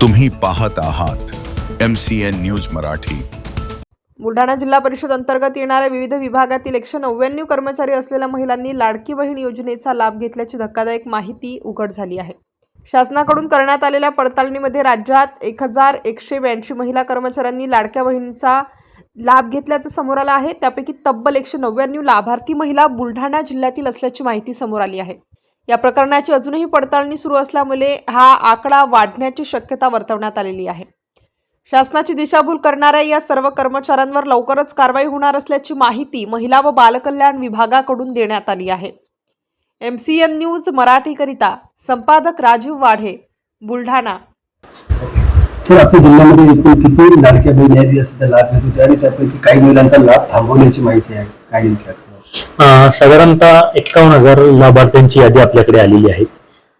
तुम्ही पाहत आहात M C N news Marathi. Buldhana जिल्हा परिषद अंतर्गत येणाऱ्या विविध विभागातील एकशे नव्याण्णव कर्मचारी असलेल्या महिलांनी लाडकी बहीण योजनेचा लाभ घेतल्याची धक्कादायक माहिती उघड झाली आहे. शासनाकडून करण्यात आलेल्या पडताळणीमध्ये राज्यात एक हजार एकशे ब्याऐंशी महिला कर्मचाऱ्यांनी लाडक्या बहिणीचा लाभ घेतल्याचं समोर आलं आहे. त्यापैकी तब्बल एकशे नव्याण्णव लाभार्थी महिला बुलढाणा जिल्ह्यातील असल्याची माहिती समोर आली आहे. या प्रकरणाची अजूनही पडताळणी सुरू असल्यामुळे हा आकडा वाढण्याची शक्यता वर्तवण्यात आलेली आहे. शासनाची दिशाभूल करणाऱ्या या सर्व कर्मचाऱ्यांवर लवकरच कारवाई होणार असल्याची माहिती महिला व बालकल्याण विभागाकडून देण्यात आली आहे. एम सी एन न्यूज मराठीकरिता संपादक राजीव वाढे बुलढाणा. सर आपल्या जिल्ह्यामध्ये एकूण किती लाडक्या बहिणी आहेत या सध्या लाभ घेत होत्या आणि त्यापैकी काही महिलांचा लाभ थांबवण्याची माहिती आहे. काही साधारणतः एक्कावन्न हजार लाभार्थ्यांची यादी आपल्याकडे आलेली आहे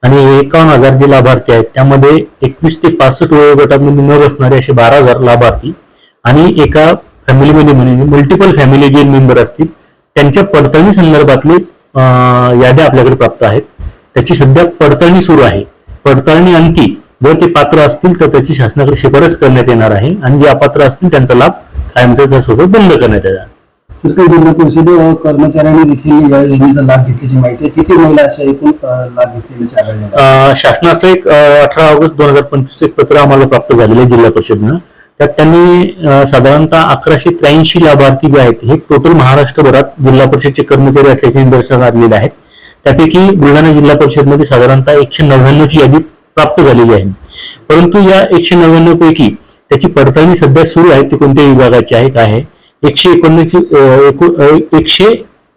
आणि एकावन्न हजार जे लाभार्थी आहेत त्यामध्ये एकवीस ते पासष्ट वयोगटामध्ये न बसणारे असे बारा हजार लाभार्थी आणि एका फॅमिलीमध्ये म्हणजे मल्टिपल फॅमिली जे मेंबर असतील त्यांच्या पडताळणी संदर्भातले याद्या आपल्याकडे प्राप्त आहेत. त्याची सध्या पडताळणी सुरू आहे. पडताळणी अंती जर ते पात्र असतील तर त्याची शासनाकडे शिफारस करण्यात येणार आहे आणि जे अपात्र असतील त्यांचा लाभ कायमचा त्यासोबत बंद करण्यात येणार सरकारी जिल्हा परिषद कर्मचाऱ्यांनी देखील या योजनेचा लाभ घेतल्याची माहिती आहे. किती महिला अशा एकूण लाभ घेतलेल्या शासनाचं एक अठरा ऑगस्ट दोन हजार पंचवीस एक पत्र आम्हाला प्राप्त झालेलं आहे जिल्हा परिषदनं. त्यात त्यांनी साधारणतः अकराशे त्र्याऐंशी लाभार्थी जे आहेत हे टोटल महाराष्ट्रभरात जिल्हा परिषदचे कर्मचारी असल्याचे निदर्शनास आलेले आहेत. त्यापैकी बुलढाणा जिल्हा परिषदमध्ये साधारणतः एकशे नव्याण्णवची यादी प्राप्त झालेली आहे. परंतु या एकशे नव्याण्णव पैकी त्याची पडताळणी सध्या सुरू आहे ती कोणत्या विभागाची आहे काय आहे? एकशे एकोणऐंशी एकशे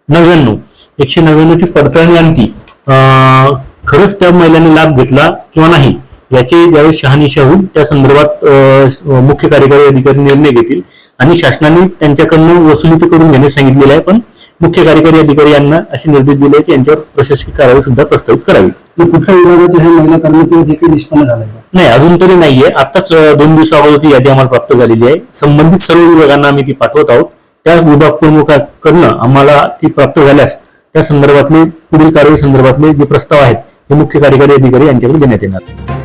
नव्याण्णव. एकशे नव्याण्णवची पडताळणी आणती अं, खरंच त्या महिलांनी लाभ घेतला किंवा नाही याची ज्यावेळी शहानिशा होईल त्या संदर्भात अं, मुख्य कार्यकारी अधिकारी निर्णय घेतील. आणि शासनाने त्यांच्याकडनं वसुली करून घेण्यास सांगितलेलं आहे पण मुख्य कार्यकारी अधिकारी यांना असे निर्देश दिले की यांच्यावर प्रशासकीय कारवाई सुद्धा प्रस्तावित करावी. कुठल्या विभागाचे हे महिला कर्मचारी काही निष्पन्न झालंय का? नाही अजून तरी नाहीये. आताच दोन दिवसाअगोदर ती यादी आम्हाला प्राप्त झालेली आहे. संबंधित सर्व विभागांना आम्ही ती पाठवत आहोत. त्या विभाग प्रमुखाकडनं आम्हाला ती प्राप्त झाल्यास त्या संदर्भातले पुढील कारवाई संदर्भातले जे प्रस्ताव आहेत हे मुख्य कार्यकारी अधिकारी यांच्याकडे देण्यात येणार.